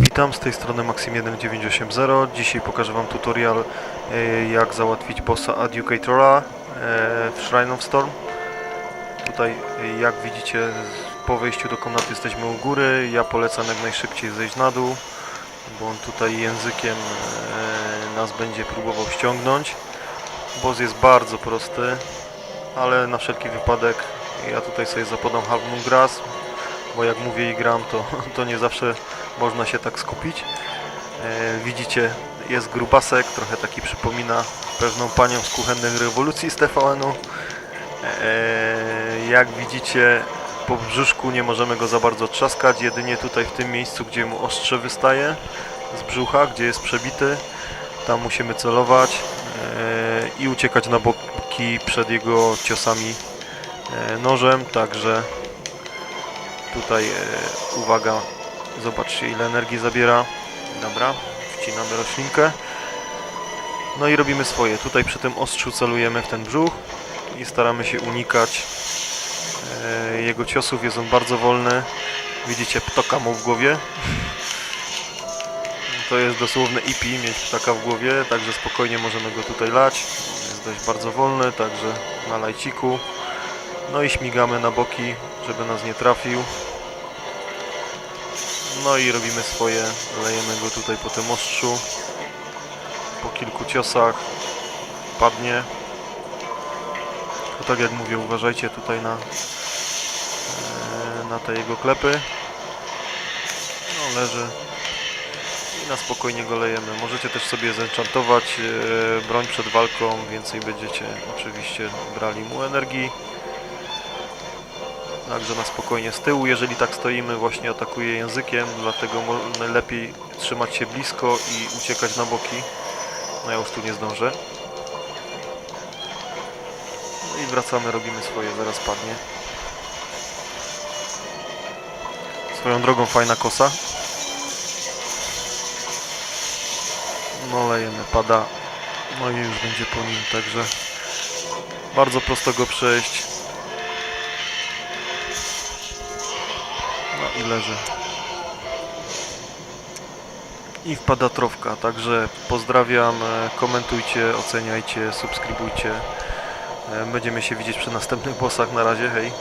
Witam, z tej strony Maxim1980. Dzisiaj pokażę Wam tutorial e, jak załatwić bossa Educatora e, w Shrine of Storm. Tutaj e, jak widzicie po wejściu do komnaty jesteśmy u góry. Ja polecam jak najszybciej zejść na dół, bo on tutaj językiem nas będzie próbował ściągnąć. Boss jest bardzo prosty, ale na wszelki wypadek ja tutaj sobie zapodam Half Grass, bo jak mówię i gram to, to nie zawsze można się tak skupić. E, widzicie, jest grubasek, trochę taki przypomina pewną panią z kuchennych rewolucji z TVN-u. E, jak widzicie, po brzuszku nie możemy go za bardzo trzaskać, jedynie tutaj w tym miejscu, gdzie mu ostrze wystaje z brzucha, gdzie jest przebity. Tam musimy celować e, i uciekać na boki przed jego ciosami nożem, także tutaj e, uwaga, zobaczcie ile energii zabiera. Dobra, wcinamy roślinkę. No i robimy swoje. Tutaj przy tym ostrzu celujemy w ten brzuch i staramy się unikać e, jego ciosów. Jest on bardzo wolny. Widzicie ptoka mu w głowie. To jest dosłowne IP mieć ptaka w głowie, także spokojnie możemy go tutaj lać. Jest dość bardzo wolny, także na lajciku. No i śmigamy na boki, żeby nas nie trafił. No i robimy swoje, lejemy go tutaj po tym ostrzu. Po kilku ciosach padnie. To tak jak mówię, uważajcie tutaj na, e, na te jego klepy. No leży. I na spokojnie go lejemy. Możecie też sobie zenchantować e, broń przed walką, więcej będziecie oczywiście brali mu energii. Także na spokojnie z tyłu, jeżeli tak stoimy, właśnie atakuje językiem, dlatego najlepiej trzymać się blisko i uciekać na boki. No ja już tu nie zdążę. No i wracamy, robimy swoje, zaraz padnie. Swoją drogą fajna kosa. No lejemy, pada. No i już będzie po nim, także bardzo prosto go przejść. I leży. I wpada trofka, także pozdrawiam, e, komentujcie, oceniajcie, subskrybujcie. E, Będziemy się widzieć przy następnych bossach. Na razie, hej.